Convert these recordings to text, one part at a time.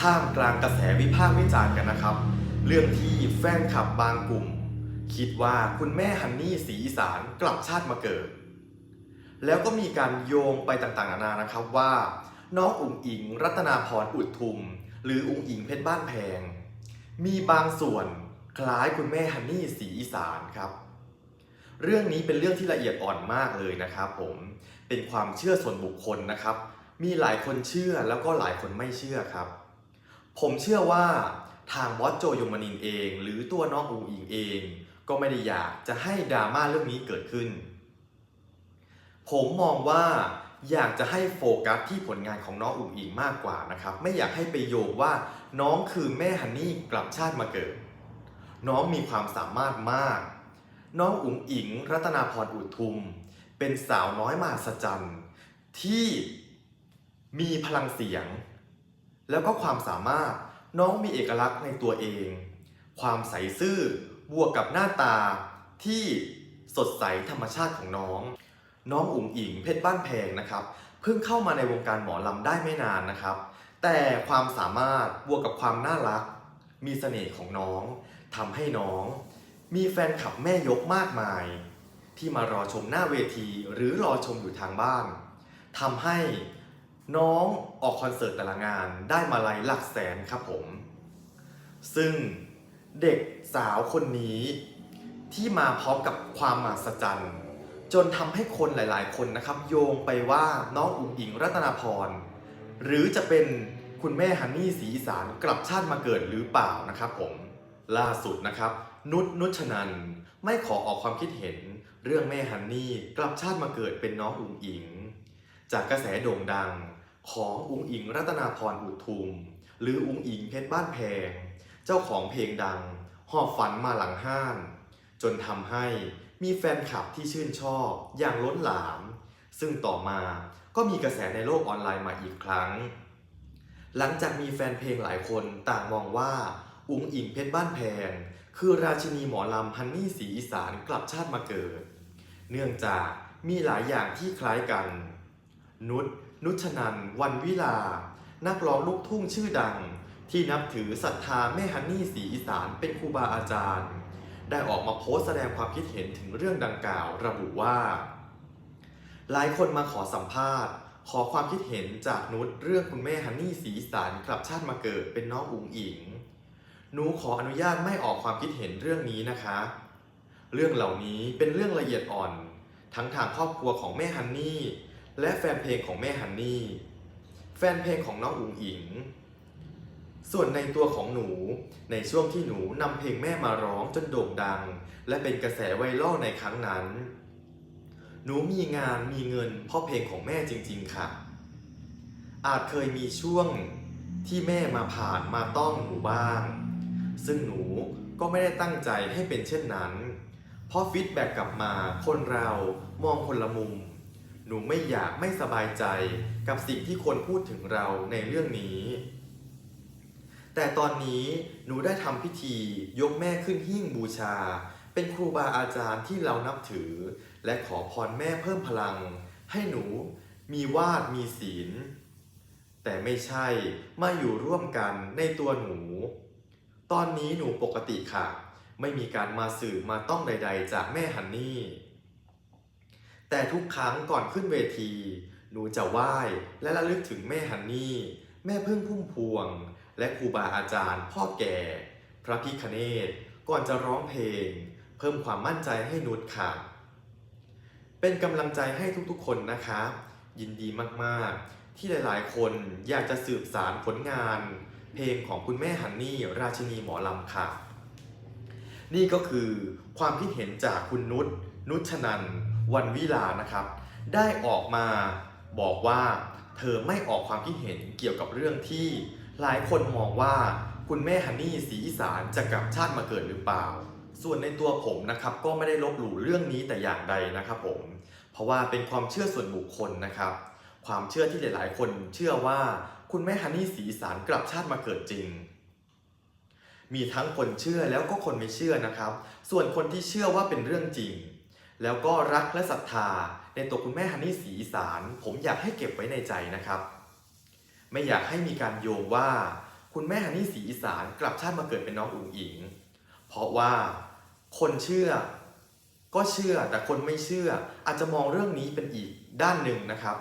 ท่ามกลางกระแสวิพากษ์วิจารณ์กันนะครับ เรื่องที่แฟนคลับบางกลุ่ม คิดว่าคุณแม่ฮันนี่สีอีสานกลับชาติมาเกิด แล้วก็มีการโยงไปต่างๆนานานะครับว่า น้องอุ๋งอิง รัตนาพรอุดทุม หรืออุ๋งอิงเพชรบ้านแพง มีบางส่วนคล้ายคุณแม่ฮันนี่สีอีสานครับเรื่องนี้เป็นเรื่องที่ละเอียดอ่อนมากเลยนะครับผมเป็นความเชื่อส่วนบุคคลนะครับ มีหลายคนเชื่อแล้วก็หลายคนไม่เชื่อครับ ผมเชื่อว่าทางบอสโจยมนินเอง หรือตัวน้องอูอิงเอง ก็ไม่ได้อยากจะให้ดราม่าเรื่องนี้เกิดขึ้น ผมมองว่าอยากจะให้โฟกัสที่ผลงานของน้องอุ๋งอิงมากกว่านะครับ ไม่อยากให้ไปโยงว่าน้องคือแม่ฮันนี่กลับชาติมาเกิด น้องมีความสามารถมาก น้องอุ๋งอิง รัตนาพรอุทุม เป็นสาวน้อยมหัศจรรย์ที่มีพลังเสียง แล้วก็ความสามารถน้องมีเอกลักษณ์ในตัวเอง ความใสซื่อบวกกับหน้าตาที่สดใสธรรมชาติของน้อง น้องอุ๋งอิงเพชรบ้านแพงนะครับ เพิ่งเข้ามาในวงการหมอลำได้ไม่นานนะครับ แต่ความสามารถบวกกับความน่ารัก มีเสน่ห์ของน้องทำให้น้อง มีแฟนคลับแม่ยกมากมาย ที่มารอชมหน้าเวทีหรือรอชมอยู่ทางบ้านทำให้ น้องออกคอนเสิร์ตแต่ละงานได้มาลัยหลักแสนครับผม ซึ่งเด็กสาวคนนี้ที่มาพร้อมกับความมหัศจรรย์ จนทำให้คนหลาย ๆ คนนะครับ โยงไปว่าน้องอุ๋งอิงรัตนาพร หรือจะเป็นคุณแม่ฮันนี่สีอีสานกลับชาติมาเกิดหรือเปล่านะครับผม ล่าสุดนะครับ นุชนุชนันไม่ขอออกความคิดเห็น เรื่องแม่ฮันนี่กลับชาติมาเกิดเป็นน้องอุ๋งอิง จากกระแสโด่งดัง ของอุงอิงรัตนาพรอุทุม หรืออุงอิงเพชรบ้านแพง เจ้าของเพลงดัง หอบฝันมาหลังห้าน จนทำให้มีแฟนคลับที่ชื่นชอบอย่างล้นหลาม ซึ่งต่อมาก็มีกระแสในโลกออนไลน์มาอีกครั้ง หลังจากมีแฟนเพลงหลายคนต่างมองว่า อุงอิงเพชรบ้านแพง คือราชินีหมอลำฮันนี่สีอีสานกลับชาติมาเกิด เนื่องจากมีหลายอย่างที่คล้ายกัน นุช นุชนันวันวิลา นักร้องลูกทุ่งชื่อดัง ที่นับถือศรัทธาแม่ฮันนี่สีอีสานเป็นครูบาอาจารย์ ได้ออกมาโพสต์แสดงความคิดเห็นถึงเรื่องดังกล่าว ระบุว่า หลายคนมาขอสัมภาษณ์ ขอความคิดเห็นจากนุชเรื่องคุณแม่ฮันนี่สีอีสานกลับชาติมาเกิดเป็นน้องอุ๋งอิงหนูขออนุญาตไม่ออกความคิดเห็นเรื่องนี้นะคะ เรื่องเหล่านี้เป็นเรื่องละเอียดอ่อน ทั้งทางครอบครัวของแม่ฮันนี่ และแฟนเพลงของแม่ฮันนี่ แฟนเพลงของน้องอุ๋งอิง ส่วนในตัวของหนูในช่วงที่หนูนำเพลงแม่มาร้องจนโด่งดัง และเป็นกระแสไวรัลในครั้งนั้น หนูมีงานมีเงินเพราะเพลงของแม่จริง ๆ ค่ะ อาจเคยมีช่วงที่แม่มาผ่านมาต้องหนูบ้าง ซึ่งหนูก็ไม่ได้ตั้งใจให้เป็นเช่นนั้น เพราะฟีดแบ็กกลับมาคนเรามองคนละมุม หนูไม่อยากไม่สบายใจกับสิ่งที่คนพูดถึงเราในเรื่องนี้ แต่ตอนนี้หนูได้ทำพิธียกแม่ขึ้นหิ้งบูชา เป็นครูบาอาจารย์ที่เรานับถือ และขอพรแม่เพิ่มพลัง ให้หนูมีวาดมีศีล แต่ไม่ใช่มาอยู่ร่วมกันในตัวหนู ตอนนี้หนูปกติค่ะ ไม่มีการมาสื่อมาต้องใด ๆ จากแม่ฮันนี่ แต่ทุกครั้งก่อนขึ้นเวที หนูจะไหว้และระลึกถึงแม่ฮันนี่ แม่พึ่งพุ่มพวง และครูบาอาจารย์ พ่อแก่ พระพิคเนตก่อนจะร้องเพลง เพิ่มความมั่นใจให้นุชค่ะ เป็นกำลังใจให้ทุกๆคนนะคะยินดีมากๆ ที่หลายๆ คนอยากจะสืบสารผลงาน เพลงของคุณแม่ฮันนี่ ราชินีหมอลำค่ะ นี่ก็คือความคิดเห็นจากคุณนุชนุชนันท์ วันวิลานะครับ ได้ออกมาบอกว่าเธอไม่ออกความคิดเห็นเกี่ยวกับเรื่องที่หลายคนมองว่าคุณแม่ฮันนี่สีอีสานจะกลับชาติมาเกิดหรือเปล่า ส่วนในตัวผมนะครับก็ไม่ได้ลบหลู่เรื่องนี้แต่อย่างใดนะครับผม เพราะว่าเป็นความเชื่อส่วนบุคคลนะครับ ความเชื่อที่หลาย ๆ คนเชื่อว่าคุณแม่ฮันนี่สีอีสานกลับชาติมาเกิดจริง มีทั้งคนเชื่อแล้วก็คนไม่เชื่อนะครับ ส่วนคนที่เชื่อว่าเป็นเรื่องจริง แล้วก็รักและศรัทธาในตัวคุณแม่ฮันนี่สีอีสาน ผมอยากให้เก็บไว้ในใจนะครับ ไม่อยากให้มีการโยงว่า คุณแม่ฮันนี่สีอีสานกลับชาติมาเกิดเป็นน้องอุ๋งอิง เพราะว่าคนเชื่อก็เชื่อแต่คนไม่เชื่อ อาจจะมองเรื่องนี้เป็นอีกด้านหนึ่งนะครับ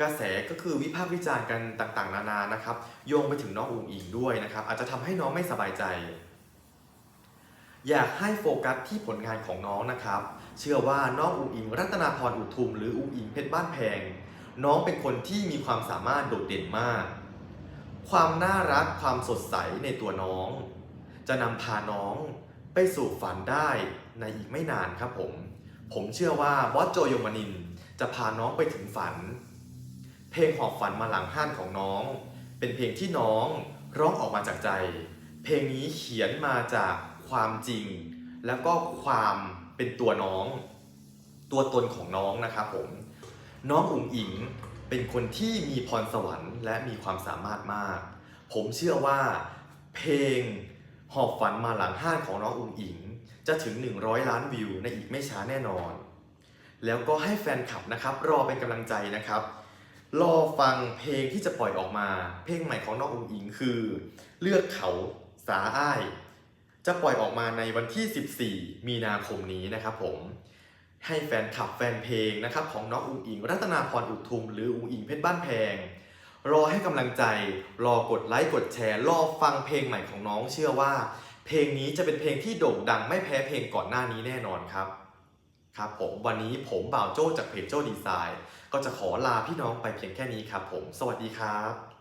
กระแสก็คือวิพากษ์วิจารณ์กันต่างๆ นานานะครับ โยงไปถึงน้องอุ๋งอิงด้วยนะครับ อาจจะทำให้น้องไม่สบายใจ อยากให้โฟกัสที่ผลงานของน้องนะครับ เชื่อว่าน้องอุ๋งอิง รัตนาพรอุทุม หรืออุ๋งอิงเพชรบ้านแพง น้องเป็นคนที่มีความสามารถโดดเด่นมาก ความน่ารักความสดใสในตัวน้อง จะนำพาน้องไปสู่ฝันได้ในอีกไม่นานครับผม ผมเชื่อว่าบอสโจยมนิน จะพาน้องไปถึงฝัน เพลงหอบฝันมาหลังห้านของน้อง เป็นเพลงที่น้องร้องออกมาจากใจ เพลงนี้เขียนมาจาก ความจริง แล้วก็ความเป็นตัวน้อง ตัวตนของน้องนะครับผม น้องอุ๋งอิงเป็นคนที่มีพรสวรรค์ และมีความสามารถมาก ผมเชื่อว่า เพลงหอบฝันมาหลังห้านของน้องอุ๋งอิง จะถึง 100 ล้านวิวในอีกไม่ช้าแน่นอน แล้วก็ให้แฟนคลับนะครับ รอเป็นกำลังใจนะครับรอฟังเพลงที่จะปล่อยออกมา เพลงใหม่ของน้องอุ๋งอิงคือ เลือกเขาสาอ้าย จะปล่อยออกมาในวันที่ 14 มีนาคมนี้นะครับผม ให้แฟนคลับแฟนเพลงนะครับของน้องอุ๋งอิง รัตนาพรอุทุม หรืออุ๋งอิงเพชรบ้านแพง รอให้กำลังใจ รอกดไลค์กดแชร์ รอฟังเพลงใหม่ของน้องเชื่อว่า เพลงนี้จะเป็นเพลงที่โด่งดังไม่แพ้เพลงก่อนหน้านี้แน่นอนครับครับผมวันนี้ผมบ่าวโจ้จากเพจโจ้ดีไซน์ ก็จะขอลาพี่น้องไปเพียงแค่นี้ครับผม สวัสดีครับ